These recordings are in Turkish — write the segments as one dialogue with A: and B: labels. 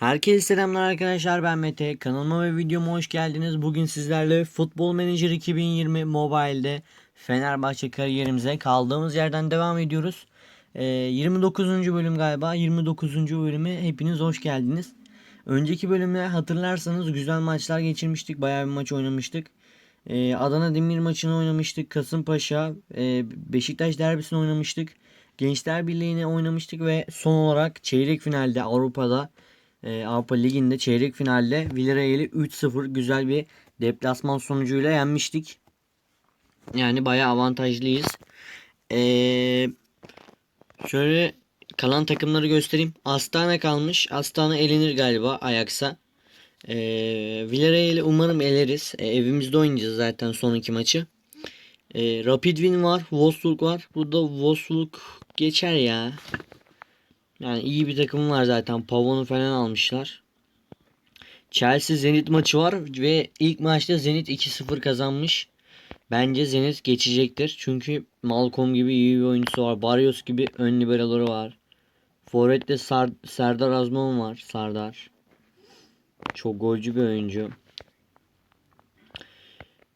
A: Herkese selamlar arkadaşlar ben Mete. Kanalıma ve videoma hoş geldiniz. Bugün sizlerle Futbol Manager 2020 Mobile'de Fenerbahçe kariyerimize kaldığımız yerden devam ediyoruz. Ee, 29. bölüm galiba. 29. bölüme hepiniz hoş geldiniz. Önceki bölümde hatırlarsanız güzel maçlar geçirmiştik. Bayağı bir maç oynamıştık. Ee, Adana Demir maçını oynamıştık. Kasımpaşa, e, Beşiktaş derbisini oynamıştık. Gençler Birliği'ni oynamıştık ve son olarak çeyrek finalde Avrupa'da e, Avrupa Ligi'nde çeyrek finalde Villarreal'i 3-0 güzel bir deplasman sonucuyla yenmiştik. Yani bayağı avantajlıyız. Ee, şöyle kalan takımları göstereyim. Astana kalmış. Astana elenir galiba Ajax'a. Ee, Villarreal'i umarım eleriz. Ee, evimizde oynayacağız zaten son iki maçı. Ee, Rapid Wien var. Wolfsburg var. Burada Wolfsburg geçer ya. Yani iyi bir takım var zaten. Pavon'u falan almışlar. Chelsea Zenit maçı var ve ilk maçta Zenit 2-0 kazanmış. Bence Zenit geçecektir. Çünkü Malcolm gibi iyi bir oyuncusu var. Barrios gibi ön liberaları var. Forvet'te Sar Serdar Azmoğlu var. Sardar. Çok golcü bir oyuncu.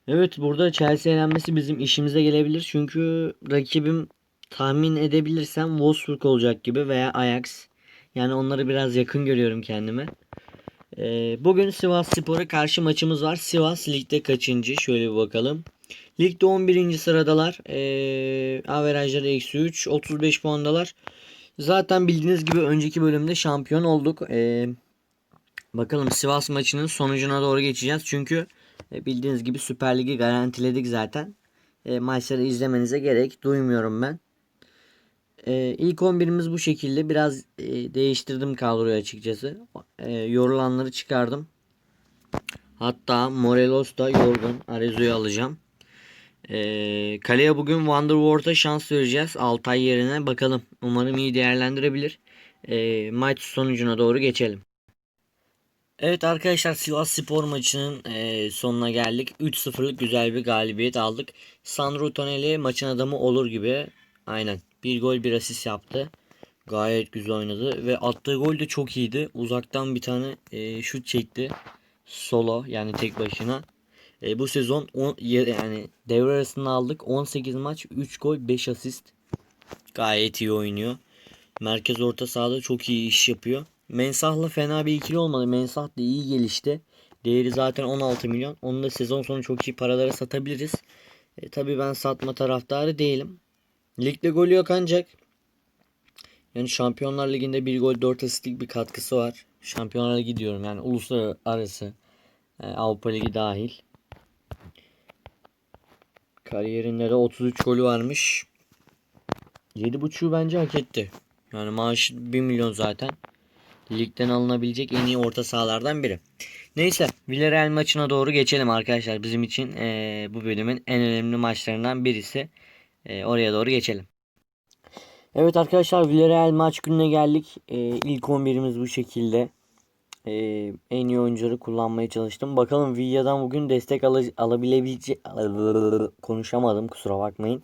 A: Evet burada Chelsea elenmesi bizim işimize gelebilir. Çünkü rakibim tahmin edebilirsem Wolfsburg olacak gibi veya Ajax. Yani onları biraz yakın görüyorum kendime. Ee, bugün Sivas Spor'a karşı maçımız var. Sivas ligde kaçıncı? Şöyle bir bakalım. Ligde 11. sıradalar. Ee, averajları eksi 3. 35 puandalar. Zaten bildiğiniz gibi önceki bölümde şampiyon olduk. Ee, bakalım Sivas maçının sonucuna doğru geçeceğiz. Çünkü e, bildiğiniz gibi Süper Lig'i garantiledik zaten. E, maçları izlemenize gerek duymuyorum ben. Ee, ilk 11'imiz bu şekilde. Biraz e, değiştirdim kadroyu açıkçası. E, yorulanları çıkardım. Hatta Morelos da yorgun. Arezo'yu alacağım. E, kaleye bugün Wonderworld'a şans vereceğiz. Altay yerine bakalım. Umarım iyi değerlendirebilir. E, maç sonucuna doğru geçelim. Evet arkadaşlar Sivas Spor maçının e, sonuna geldik. 3-0'lık güzel bir galibiyet aldık. Sandro Tonelli maçın adamı olur gibi. Aynen. Bir gol bir asist yaptı. Gayet güzel oynadı ve attığı gol de çok iyiydi. Uzaktan bir tane e, şut çekti. Solo yani tek başına. E, bu sezon on, yani devre arasında aldık. 18 maç 3 gol 5 asist. Gayet iyi oynuyor. Merkez orta sahada çok iyi iş yapıyor. Mensah'la fena bir ikili olmadı. Mensah da iyi gelişti. Değeri zaten 16 milyon. Onu da sezon sonu çok iyi paralara satabiliriz. E, tabii ben satma taraftarı değilim. Ligde golü yok ancak yani Şampiyonlar Ligi'nde bir gol 4 asistlik bir katkısı var. Şampiyonlar Ligi diyorum yani uluslararası e, Avrupa Ligi dahil. Kariyerinde de 33 golü varmış. 7.5'u bence hak etti. Yani maaş 1 milyon zaten. Ligden alınabilecek en iyi orta sahalardan biri. Neyse Villarreal maçına doğru geçelim arkadaşlar. Bizim için e, bu bölümün en önemli maçlarından birisi. E, oraya doğru geçelim. Evet arkadaşlar Villarreal maç gününe geldik. E, ilk 11'imiz bu şekilde. E, en iyi oyuncuları kullanmaya çalıştım. Bakalım Villa'dan bugün destek al alabilecek konuşamadım kusura bakmayın.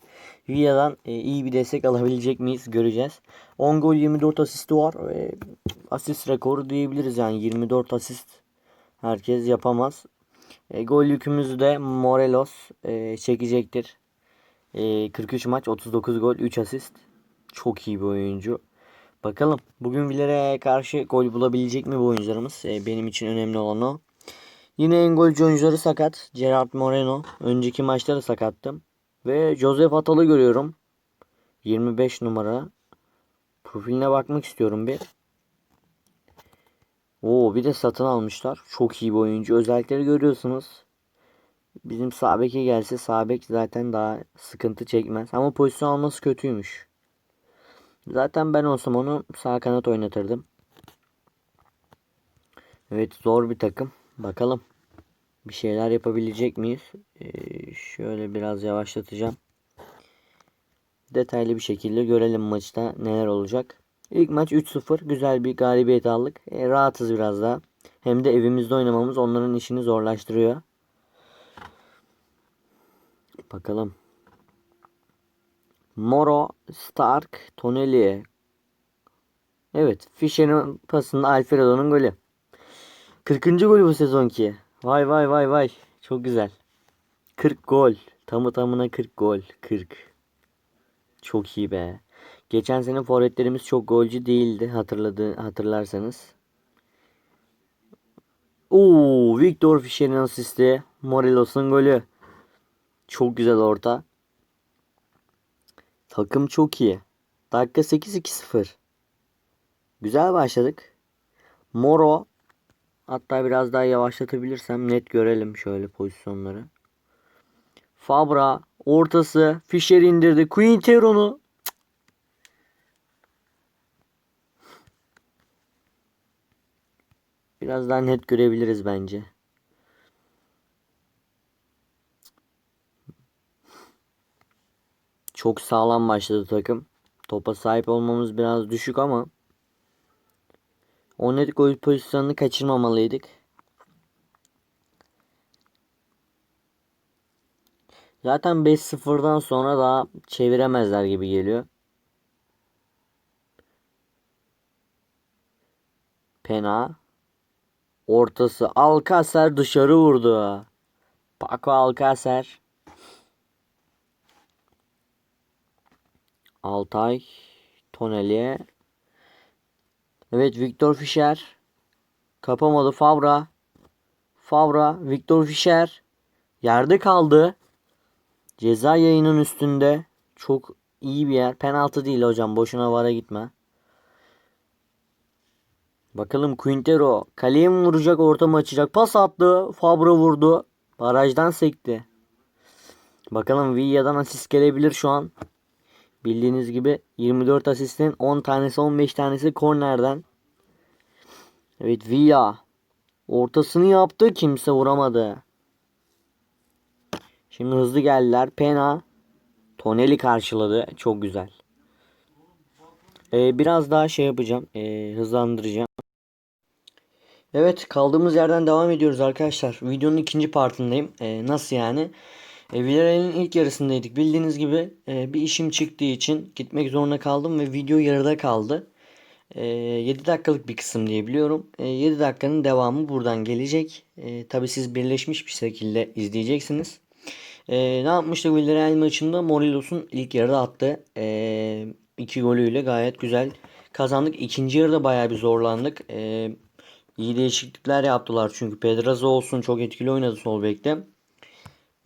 A: Villa'dan e, iyi bir destek alabilecek miyiz göreceğiz. 10 gol 24 asisti var. E, asist rekoru diyebiliriz yani 24 asist herkes yapamaz. E, gol yükümüzü de Morelos e, çekecektir. E, 43 maç 39 gol 3 asist. Çok iyi bir oyuncu. Bakalım bugün Villarreal'e karşı gol bulabilecek mi bu oyuncularımız? E, benim için önemli olan o. Yine en golcü oyuncuları sakat. Gerard Moreno. Önceki maçta da sakattım. Ve Joseph Atal'ı görüyorum. 25 numara. Profiline bakmak istiyorum bir. Oo bir de satın almışlar. Çok iyi bir oyuncu. Özellikleri görüyorsunuz. Bizim sağ beke gelse sağ bek zaten daha sıkıntı çekmez. Ama pozisyon alması kötüymüş. Zaten ben olsam onu sağ kanat oynatırdım. Evet zor bir takım. Bakalım. Bir şeyler yapabilecek miyiz? Ee, şöyle biraz yavaşlatacağım. Detaylı bir şekilde görelim maçta neler olacak. İlk maç 3-0. Güzel bir galibiyet aldık. E, rahatız biraz daha. Hem de evimizde oynamamız onların işini zorlaştırıyor. Bakalım. Moro, Stark, Tonelli. Evet. Fischer'in pasında Alfredo'nun golü. 40. golü bu sezonki. Vay vay vay vay. Çok güzel. 40 gol. Tamı tamına 40 gol. 40. Çok iyi be. Geçen sene forvetlerimiz çok golcü değildi hatırladı hatırlarsanız. Oo, Victor Fischer'in asisti. Morelos'un golü. Çok güzel orta. Takım çok iyi. Dakika 8-2-0. Güzel başladık. Moro hatta biraz daha yavaşlatabilirsem net görelim şöyle pozisyonları. Fabra ortası Fischer indirdi. Quintero'nu. Biraz daha net görebiliriz bence. Çok sağlam başladı takım. Topa sahip olmamız biraz düşük ama o net gol pozisyonunu kaçırmamalıydık. Zaten 5-0'dan sonra daha çeviremezler gibi geliyor. Pena. Ortası Alcacer dışarı vurdu. Paco Alcacer. Altay. Toneli. Evet Victor Fischer. Kapamadı Fabra. Fabra. Victor Fischer. Yerde kaldı. Ceza yayının üstünde. Çok iyi bir yer. Penaltı değil hocam. Boşuna vara gitme. Bakalım Quintero kaleye mi vuracak orta açacak? Pas attı. Fabra vurdu. Barajdan sekti. Bakalım Villa'dan asist gelebilir şu an. Bildiğiniz gibi 24 asistin 10 tanesi 15 tanesi kornerden. Evet Villa. Ortasını yaptı. Kimse vuramadı. Şimdi hızlı geldiler. Pena. Toneli karşıladı. Çok güzel. Ee, biraz daha şey yapacağım. Ee, hızlandıracağım. Evet kaldığımız yerden devam ediyoruz arkadaşlar. Videonun ikinci partındayım. Ee, nasıl yani? E, Villarreal'in ilk yarısındaydık. Bildiğiniz gibi e, bir işim çıktığı için gitmek zorunda kaldım ve video yarıda kaldı. E, 7 dakikalık bir kısım diye biliyorum. E, 7 dakikanın devamı buradan gelecek. E, Tabi siz birleşmiş bir şekilde izleyeceksiniz. E, ne yapmıştık Villarreal maçında? Morelos'un ilk yarıda attı. E, iki golüyle gayet güzel kazandık. İkinci yarıda bayağı bir zorlandık. E, iyi değişiklikler yaptılar çünkü Pedraza olsun çok etkili oynadı sol bekte.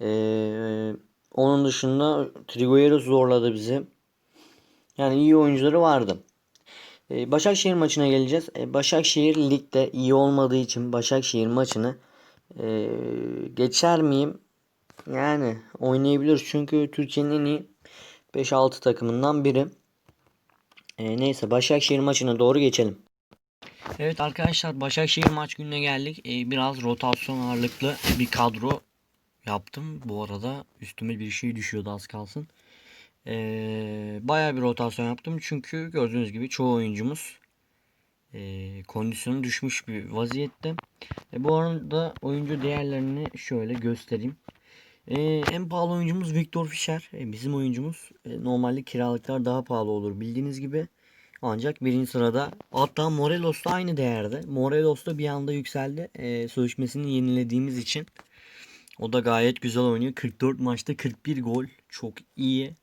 A: Ee, onun dışında Trigueros zorladı bizi. Yani iyi oyuncuları vardı. Ee, Başakşehir maçına geleceğiz. Ee, Başakşehir ligde iyi olmadığı için Başakşehir maçını e, geçer miyim? Yani oynayabilir çünkü Türkiye'nin en iyi 5-6 takımından biri. Ee, neyse Başakşehir maçına doğru geçelim. Evet arkadaşlar Başakşehir maç gününe geldik. Ee, biraz rotasyon ağırlıklı bir kadro yaptım. Bu arada üstüme bir şey düşüyordu az kalsın. Ee, bayağı bir rotasyon yaptım. Çünkü gördüğünüz gibi çoğu oyuncumuz e, kondisyonu düşmüş bir vaziyette. E, bu arada oyuncu değerlerini şöyle göstereyim. E, en pahalı oyuncumuz Victor Fischer. E, bizim oyuncumuz e, normalde kiralıklar daha pahalı olur bildiğiniz gibi. Ancak birinci sırada hatta Morelos da aynı değerde. Morelos da bir anda yükseldi. E, sözleşmesini yenilediğimiz için. O da gayet güzel oynuyor. 44 maçta 41 gol. Çok iyi.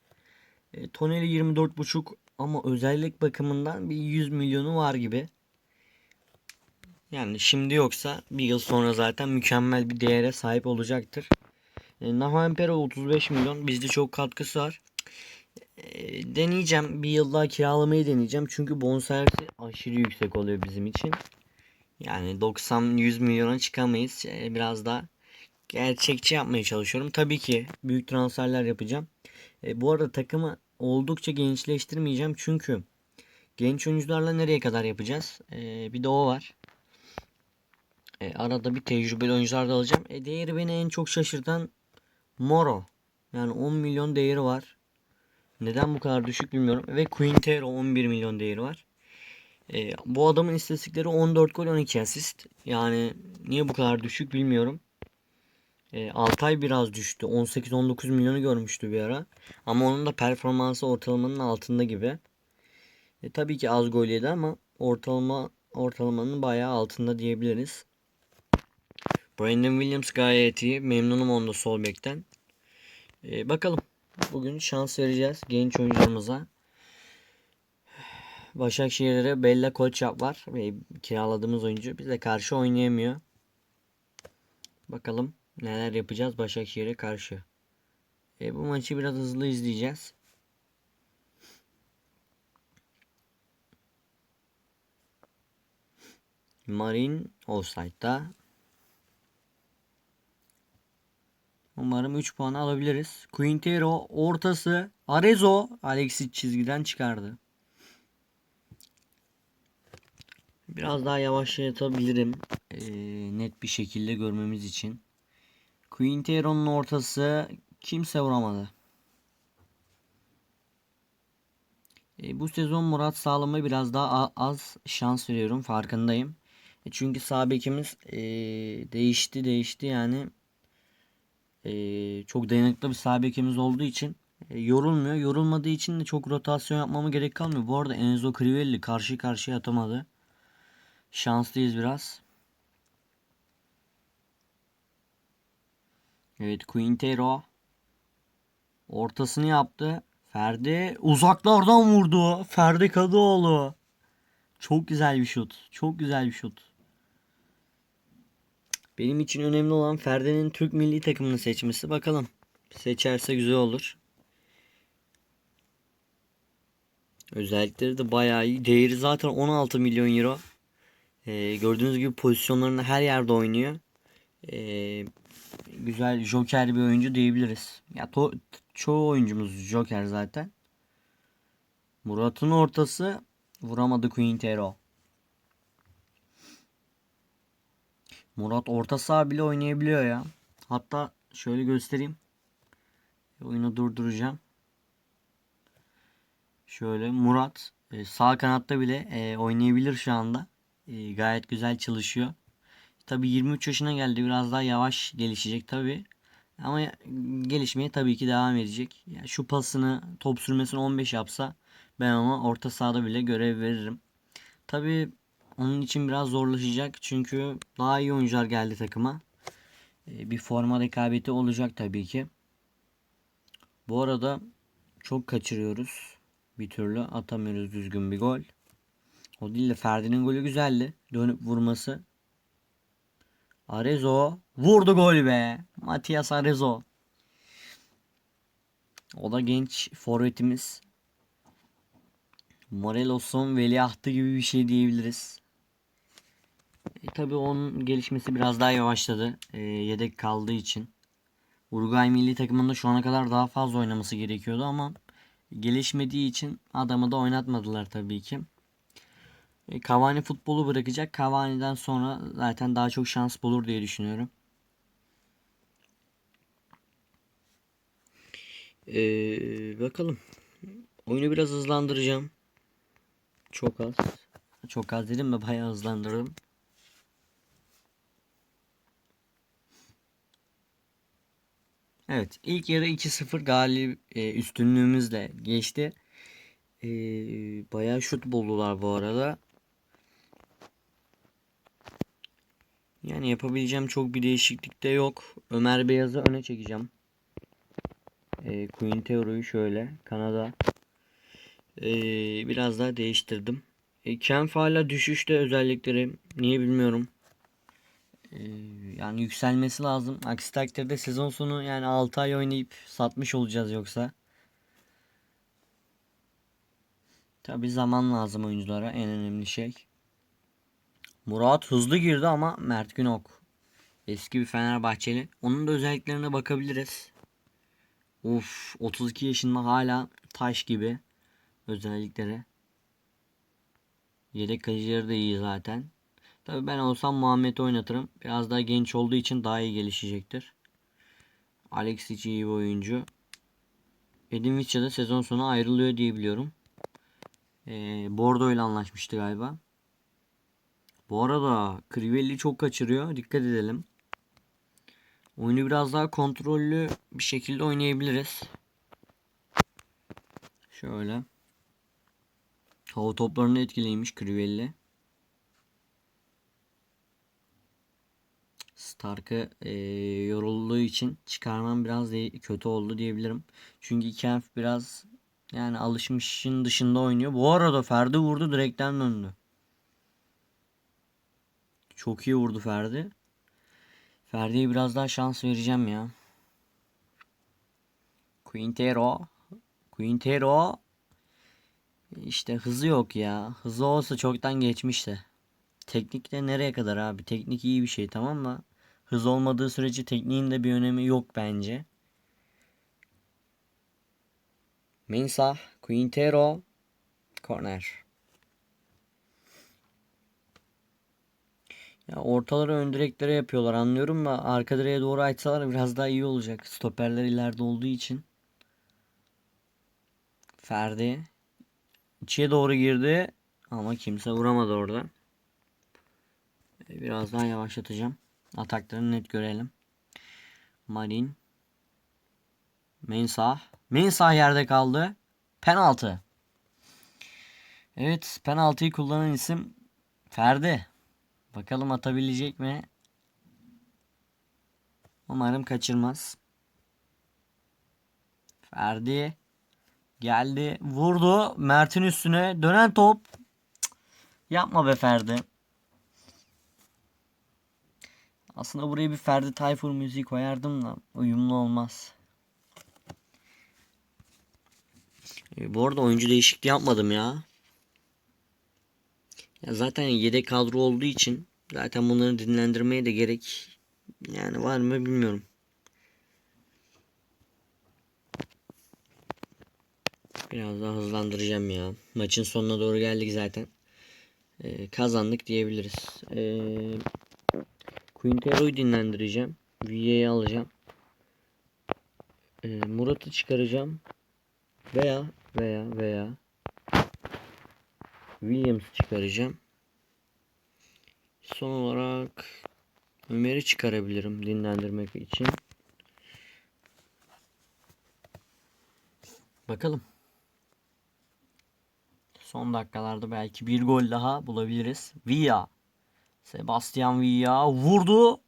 A: E, Toneli 24.5 ama özellik bakımından bir 100 milyonu var gibi. Yani şimdi yoksa bir yıl sonra zaten mükemmel bir değere sahip olacaktır. E, Pera 35 milyon. Bizde çok katkısı var. E, deneyeceğim. Bir yıl daha kiralamayı deneyeceğim. Çünkü bonservisi aşırı yüksek oluyor bizim için. Yani 90-100 milyona çıkamayız. E, biraz daha gerçekçi yapmaya çalışıyorum. Tabii ki büyük transferler yapacağım. E, bu arada takımı oldukça gençleştirmeyeceğim. Çünkü genç oyuncularla nereye kadar yapacağız? E, bir de o var. E, arada bir tecrübeli oyuncular da alacağım. E, değeri beni en çok şaşırtan Moro. Yani 10 milyon değeri var. Neden bu kadar düşük bilmiyorum. Ve Quintero 11 milyon değeri var. E, bu adamın istatistikleri 14 gol 12 asist. Yani niye bu kadar düşük bilmiyorum. E, Altay biraz düştü. 18-19 milyonu görmüştü bir ara. Ama onun da performansı ortalamanın altında gibi. E, tabii ki az gol yedi ama ortalama ortalamanın bayağı altında diyebiliriz. Brandon Williams gayet iyi. Memnunum onda sol bekten. Ee, bakalım. Bugün şans vereceğiz genç oyuncularımıza. Başakşehir'e Bella Koçap var. Ve kiraladığımız oyuncu bize karşı oynayamıyor. Bakalım neler yapacağız Başakşehir'e karşı. E, bu maçı biraz hızlı izleyeceğiz. Marin offside'da. Umarım 3 puan alabiliriz. Quintero ortası. Arezzo Alexis çizgiden çıkardı. Biraz daha yavaşlatabilirim. Ee, net bir şekilde görmemiz için. Quintero'nun ortası kimse vuramadı. E, bu sezon Murat Sağlam'a biraz daha az şans veriyorum farkındayım. E, çünkü sağ e, değişti değişti yani e, çok dayanıklı bir sağ olduğu için e, yorulmuyor. Yorulmadığı için de çok rotasyon yapmama gerek kalmıyor. Bu arada Enzo Crivelli karşı karşıya atamadı. Şanslıyız biraz. Evet Quintero ortasını yaptı. Ferdi uzaklardan vurdu. Ferdi Kadıoğlu. Çok güzel bir şut. Çok güzel bir şut. Benim için önemli olan Ferdi'nin Türk milli takımını seçmesi. Bakalım. Seçerse güzel olur. Özellikleri de bayağı iyi. Değeri zaten 16 milyon euro. Ee, gördüğünüz gibi pozisyonlarını her yerde oynuyor. Ee, güzel joker bir oyuncu diyebiliriz. Ya to- çoğu oyuncumuz joker zaten. Murat'ın ortası vuramadı Quintero. Murat orta saha bile oynayabiliyor ya. Hatta şöyle göstereyim. Oyunu durduracağım. Şöyle Murat e, sağ kanatta bile e, oynayabilir şu anda. E, gayet güzel çalışıyor. Tabi 23 yaşına geldi. Biraz daha yavaş gelişecek tabi. Ama gelişmeye tabii ki devam edecek. Yani şu pasını, top sürmesini 15 yapsa ben ona orta sahada bile görev veririm. Tabi onun için biraz zorlaşacak. Çünkü daha iyi oyuncular geldi takıma. Bir forma rekabeti olacak tabii ki. Bu arada çok kaçırıyoruz. Bir türlü atamıyoruz düzgün bir gol. O değil de Ferdi'nin golü güzeldi. Dönüp vurması. Arezzo vurdu gol be. Matias Arezzo. O da genç forvetimiz. Morelos'un veliahtı gibi bir şey diyebiliriz. E, tabii onun gelişmesi biraz daha yavaşladı. E, yedek kaldığı için. Uruguay milli takımında şu ana kadar daha fazla oynaması gerekiyordu ama gelişmediği için adamı da oynatmadılar tabii ki. E, Cavani futbolu bırakacak. Cavani'den sonra zaten daha çok şans bulur diye düşünüyorum. Ee, bakalım. Oyunu biraz hızlandıracağım. Çok az. Çok az dedim mi bayağı hızlandırdım. Evet ilk yarı 2-0 galip e, üstünlüğümüzle geçti. E, bayağı şut buldular bu arada. Yani yapabileceğim çok bir değişiklik de yok. Ömer Beyaz'ı öne çekeceğim. E, Quintero'yu şöyle Kanada. E, biraz daha değiştirdim. E, Kemp düşüşte özellikleri. Niye bilmiyorum. E, yani yükselmesi lazım. Aksi takdirde sezon sonu yani 6 ay oynayıp satmış olacağız yoksa. Tabi zaman lazım oyunculara en önemli şey. Murat hızlı girdi ama Mert Günok. Eski bir Fenerbahçeli. Onun da özelliklerine bakabiliriz. Uf 32 yaşında hala taş gibi özellikleri. Yedek kalecileri de iyi zaten. Tabii ben olsam Muhammed'i oynatırım. Biraz daha genç olduğu için daha iyi gelişecektir. Alexic iyi bir oyuncu. Edin Vicha da sezon sonu ayrılıyor diye biliyorum. Ee, Bordeaux ile anlaşmıştı galiba. Bu arada Crivelli çok kaçırıyor. Dikkat edelim. Oyunu biraz daha kontrollü bir şekilde oynayabiliriz. Şöyle. Hava toplarını etkileymiş Crivelli. Stark'ı e, yorulduğu için çıkarmam biraz kötü oldu diyebilirim. Çünkü iki harf biraz yani alışmışın dışında oynuyor. Bu arada Ferdi vurdu direkten döndü. Çok iyi vurdu Ferdi. Ferdi'ye biraz daha şans vereceğim ya. Quintero. Quintero. İşte hızı yok ya. Hızı olsa çoktan geçmişti. Teknik de nereye kadar abi? Teknik iyi bir şey tamam mı? Hız olmadığı sürece tekniğin de bir önemi yok bence. Mensah, Quintero, corner. Ya ortaları ön direklere yapıyorlar anlıyorum da arka direğe doğru açsalar biraz daha iyi olacak. Stoperler ileride olduğu için. Ferdi içe doğru girdi ama kimse vuramadı orada. Biraz daha yavaşlatacağım. Ataklarını net görelim. Marin. Mensah. Mensah yerde kaldı. Penaltı. Evet penaltıyı kullanan isim Ferdi. Bakalım atabilecek mi? Umarım kaçırmaz. Ferdi geldi, vurdu Mert'in üstüne. Dönen top. Cık, Yapma be Ferdi. Aslında buraya bir Ferdi Tayfur müziği koyardım da uyumlu olmaz. E, bu arada oyuncu değişikliği yapmadım ya. Zaten yedek kadro olduğu için zaten bunları dinlendirmeye de gerek yani var mı bilmiyorum. Biraz daha hızlandıracağım ya. Maçın sonuna doğru geldik zaten. Ee, kazandık diyebiliriz. Ee, Quintero'yu dinlendireceğim. Villa'yı alacağım. Ee, Murat'ı çıkaracağım. Veya veya veya Williams'ı çıkaracağım. Son olarak Ömer'i çıkarabilirim dinlendirmek için. Bakalım. Son dakikalarda belki bir gol daha bulabiliriz. Villa. Sebastian Villa vurdu.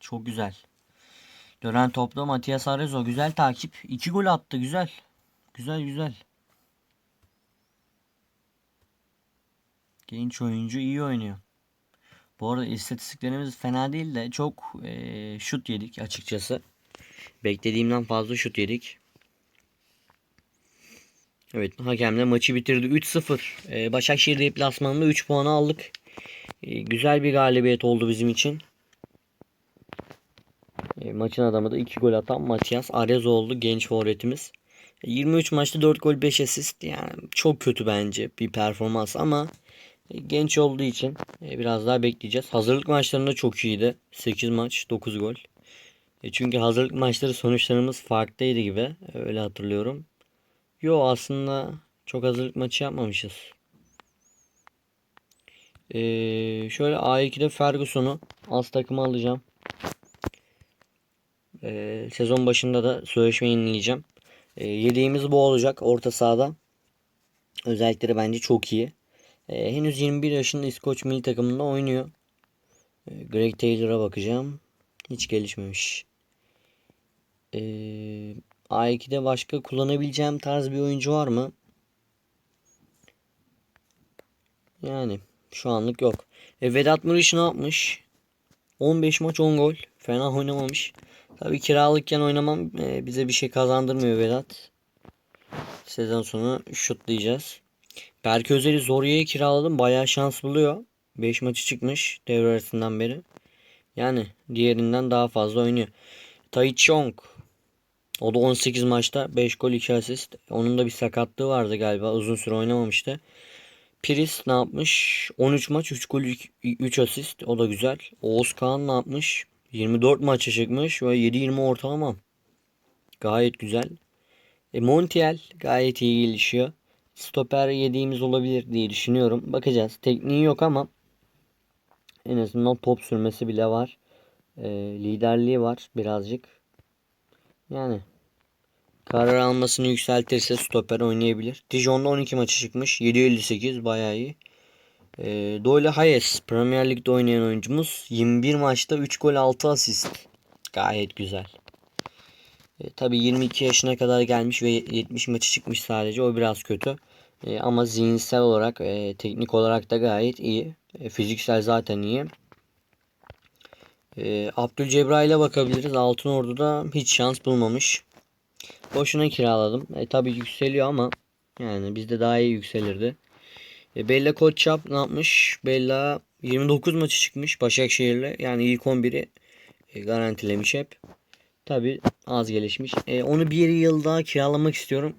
A: Çok güzel. Dönen topta Matias Arezzo. Güzel takip. 2 gol attı. Güzel. Güzel güzel. Genç oyuncu iyi oynuyor. Bu arada istatistiklerimiz fena değil de çok eee, şut yedik açıkçası. Beklediğimden fazla şut yedik. Evet hakemle maçı bitirdi 3-0. Ee, Başakşehir deplasmanında 3 puanı aldık. Ee, güzel bir galibiyet oldu bizim için. Ee, maçın adamı da 2 gol atan Matias Arez oldu genç forvetimiz. Ee, 23 maçta 4 gol 5 asist yani çok kötü bence bir performans ama e, genç olduğu için e, biraz daha bekleyeceğiz. Hazırlık maçlarında çok iyiydi. 8 maç 9 gol. E, çünkü hazırlık maçları sonuçlarımız farklıydı gibi öyle hatırlıyorum. Yo aslında çok hazırlık maçı yapmamışız. Ee, şöyle A2'de Ferguson'u az takıma alacağım. Ee, sezon başında da sözleşme yenileyeceğim. Ee, yedeğimiz bu olacak orta sahada. Özellikleri bence çok iyi. Ee, henüz 21 yaşında İskoç milli takımında oynuyor. Ee, Greg Taylor'a bakacağım. Hiç gelişmemiş. Ee, A2'de başka kullanabileceğim tarz bir oyuncu var mı? Yani şu anlık yok. E, Vedat Muriç ne yapmış? 15 maç 10 gol. Fena oynamamış. Tabii kiralıkken oynamam e, bize bir şey kazandırmıyor Vedat. Sezon sonu şutlayacağız. Berke Özer'i Zorya'ya kiraladım. Bayağı şans buluyor. 5 maçı çıkmış devre arasından beri. Yani diğerinden daha fazla oynuyor. Tai Chong o da 18 maçta 5 gol 2 asist. Onun da bir sakatlığı vardı galiba. Uzun süre oynamamıştı. Piris ne yapmış? 13 maç 3 gol 3 asist. O da güzel. Oğuz Kağan ne yapmış? 24 maça çıkmış ve 7-20 ortalama. Gayet güzel. E, Montiel gayet iyi gelişiyor. Stoper yediğimiz olabilir diye düşünüyorum. Bakacağız. Tekniği yok ama en azından top sürmesi bile var. E, liderliği var birazcık. Yani karar almasını yükseltirse stoper oynayabilir. Dijon'da 12 maçı çıkmış. 7.58 bayağı iyi. E, Doyle Hayes Premier Lig'de oynayan oyuncumuz 21 maçta 3 gol 6 asist. Gayet güzel. E, tabii 22 yaşına kadar gelmiş ve 70 maçı çıkmış sadece. O biraz kötü. E, ama zihinsel olarak, e, teknik olarak da gayet iyi. E, fiziksel zaten iyi. E, Abdülcebrail'e bakabiliriz. Altın Ordu'da hiç şans bulmamış. Boşuna kiraladım. E, tabii yükseliyor ama yani bizde daha iyi yükselirdi. E, Bella Koçap ne yapmış? Bella 29 maçı çıkmış Başakşehir'le. Yani ilk 11'i e, garantilemiş hep. Tabi az gelişmiş. E, onu bir yıl daha kiralamak istiyorum.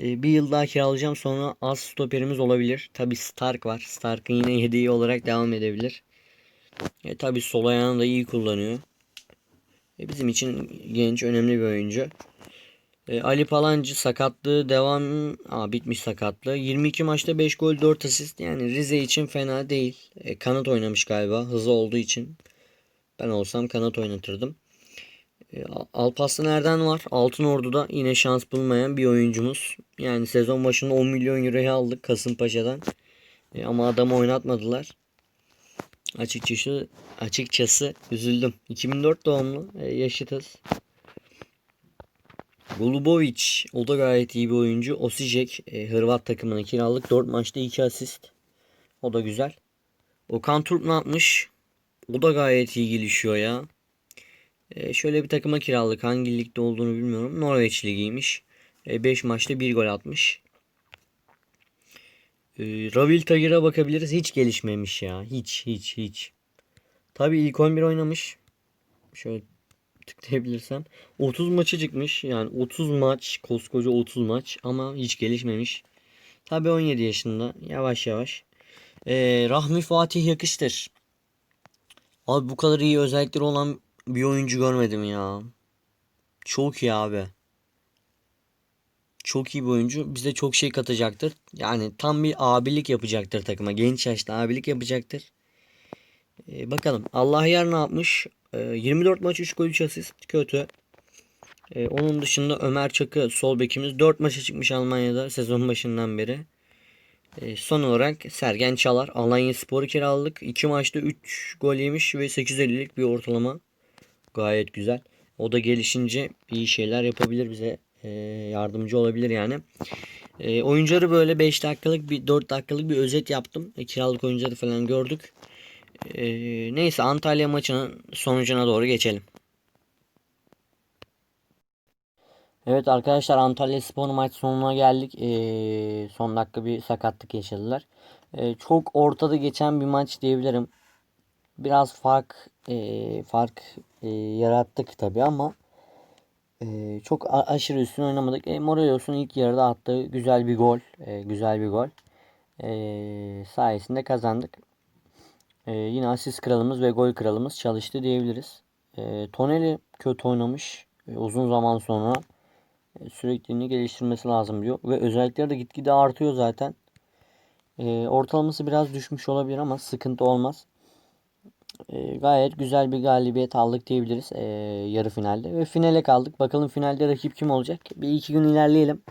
A: E, bir yıl daha kiralayacağım. Sonra az stoperimiz olabilir. Tabi Stark var. Stark'ın yine yedeği olarak devam edebilir. E, tabi sol ayağını da iyi kullanıyor. E, bizim için genç önemli bir oyuncu. E, Ali Palancı sakatlığı devam Aa, bitmiş sakatlığı. 22 maçta 5 gol 4 asist. Yani Rize için fena değil. E, kanat oynamış galiba hızlı olduğu için. Ben olsam kanat oynatırdım. E, Alparslan Erden var. Altın Ordu'da yine şans bulmayan bir oyuncumuz. Yani sezon başında 10 milyon euroya aldık Kasımpaşa'dan. E, ama adamı oynatmadılar. Açıkçası açıkçası üzüldüm. 2004 doğumlu. E, yaşıtız. Golubovic o da gayet iyi bir oyuncu. Osijek e, Hırvat takımına kiralık 4 maçta 2 asist. O da güzel. Okan Turp ne yapmış? O da gayet iyi gelişiyor ya. E, şöyle bir takıma kiralık. Hangi ligde olduğunu bilmiyorum. Norveç ligiymiş. 5 e, maçta 1 gol atmış. E, Ravil Tagir'e bakabiliriz. Hiç gelişmemiş ya. Hiç hiç hiç. Tabii ilk 11 oynamış. Şöyle tıklayabilirsem. 30 maçı çıkmış. Yani 30 maç. Koskoca 30 maç. Ama hiç gelişmemiş. Tabi 17 yaşında. Yavaş yavaş. Ee, Rahmi Fatih yakıştır. Abi bu kadar iyi özellikleri olan bir oyuncu görmedim ya. Çok iyi abi. Çok iyi bir oyuncu. Bize çok şey katacaktır. Yani tam bir abilik yapacaktır takıma. Genç yaşta abilik yapacaktır. Ee, bakalım. Allah yer ne yapmış? 24 ee, maç 3 gol 3 asist. Kötü. Ee, onun dışında Ömer Çakı sol bekimiz 4 maça çıkmış Almanya'da sezon başından beri. Ee, son olarak Sergen Çalar Alanya Spor'u kiraladık. 2 maçta 3 gol yemiş ve 850'lik bir ortalama. Gayet güzel. O da gelişince iyi şeyler yapabilir bize. E, yardımcı olabilir yani. E, oyuncuları böyle 5 dakikalık bir 4 dakikalık bir özet yaptım. E, kiralık oyuncuları falan gördük. E, neyse Antalya maçının sonucuna doğru geçelim. Evet arkadaşlar Antalya Spor maç sonuna geldik. E, son dakika bir sakatlık yaşadılar. E, çok ortada geçen bir maç diyebilirim. Biraz fark e, fark e, yarattık tabi ama e, çok aşırı üstün oynamadık. E, Morelos'un ilk yarıda attığı güzel bir gol, e, güzel bir gol e, sayesinde kazandık. E, yine asist kralımız ve gol kralımız çalıştı diyebiliriz. E, Toneli kötü oynamış. E, uzun zaman sonra e, sürekliliğini geliştirmesi lazım diyor. Ve özellikleri de gitgide artıyor zaten. E, ortalaması biraz düşmüş olabilir ama sıkıntı olmaz. E, gayet güzel bir galibiyet aldık diyebiliriz e, yarı finalde. Ve finale kaldık. Bakalım finalde rakip kim olacak? Bir iki gün ilerleyelim.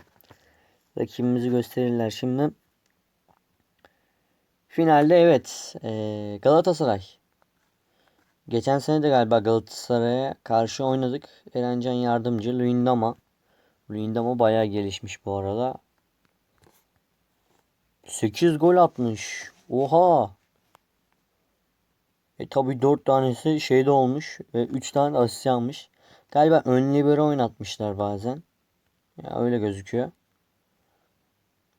A: Rakibimizi gösterirler şimdi. Finalde evet e, Galatasaray. Geçen sene de galiba Galatasaray'a karşı oynadık. Erencan Yardımcı, Luyendama. Luyendama bayağı gelişmiş bu arada. 8 gol atmış. Oha. E tabi 4 tanesi şeyde olmuş ve 3 tane asist almış. Galiba ön libero oynatmışlar bazen. Ya öyle gözüküyor.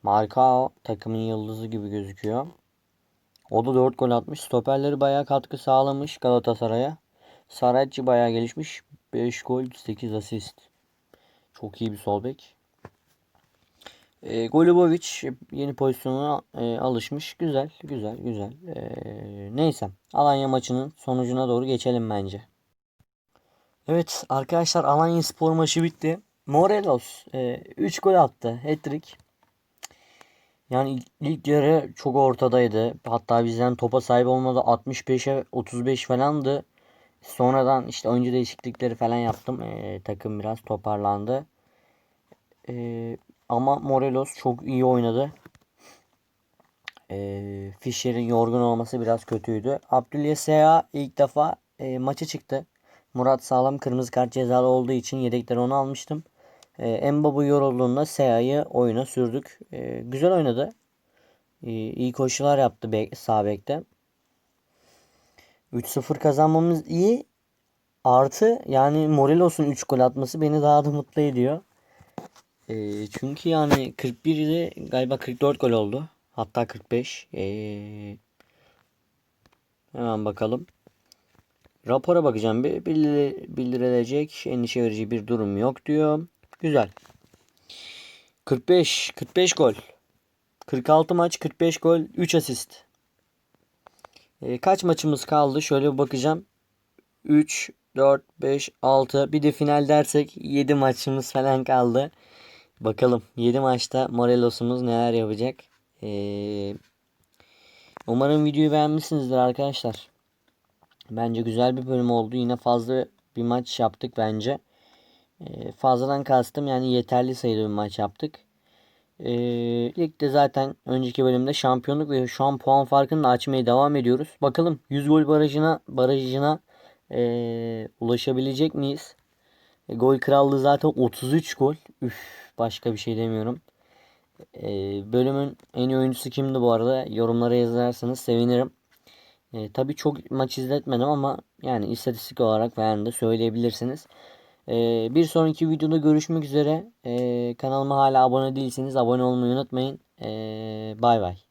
A: Marka takımın yıldızı gibi gözüküyor. O da 4 gol atmış. Stoperleri bayağı katkı sağlamış Galatasaray'a. Saracchi bayağı gelişmiş. 5 gol 8 asist. Çok iyi bir sol bek. E, Golubovic yeni pozisyona e, alışmış. Güzel, güzel, güzel. E, neyse. Alanya maçının sonucuna doğru geçelim bence. Evet arkadaşlar Alanya spor maçı bitti. Morelos 3 e, gol attı. Hat-trick. Yani ilk yarı çok ortadaydı. Hatta bizden topa sahip olmadı 65'e 35 falandı. Sonradan işte oyuncu değişiklikleri falan yaptım. E, takım biraz toparlandı. E, ama Morelos çok iyi oynadı. E, Fischer'in yorgun olması biraz kötüydü. Abdülye Sea ilk defa e, maça çıktı. Murat Sağlam kırmızı kart cezalı olduğu için yedekler onu almıştım. E, Mbabu yorulduğunda Sea'yı oyuna sürdük. E, güzel oynadı. E, iyi koşular yaptı bek, sağ bekte. 3-0 kazanmamız iyi. Artı yani Morelos'un 3 gol atması beni daha da mutlu ediyor. E, çünkü yani 41'de galiba 44 gol oldu. Hatta 45. E, hemen bakalım. Rapora bakacağım. Bir bildir- bildirilecek endişe verici bir durum yok diyor. Güzel. 45 45 gol. 46 maç 45 gol 3 asist. E, kaç maçımız kaldı? Şöyle bir bakacağım. 3 4 5 6 bir de final dersek 7 maçımız falan kaldı. Bakalım 7 maçta Morelos'umuz neler yapacak. Ee, umarım videoyu beğenmişsinizdir arkadaşlar. Bence güzel bir bölüm oldu. Yine fazla bir maç yaptık bence. Ee, fazladan kastım yani yeterli sayıda bir maç yaptık. Ee, ligde zaten önceki bölümde şampiyonluk ve şu an puan farkını da açmaya devam ediyoruz. Bakalım 100 gol barajına barajına ee, ulaşabilecek miyiz? E, gol krallığı zaten 33 gol. Üf, başka bir şey demiyorum. E, bölümün en iyi oyuncusu kimdi bu arada? Yorumlara yazarsanız sevinirim. E, tabii çok maç izletmedim ama yani istatistik olarak falan da söyleyebilirsiniz. E, bir sonraki videoda görüşmek üzere. E, kanalıma hala abone değilseniz abone olmayı unutmayın. Bay bay.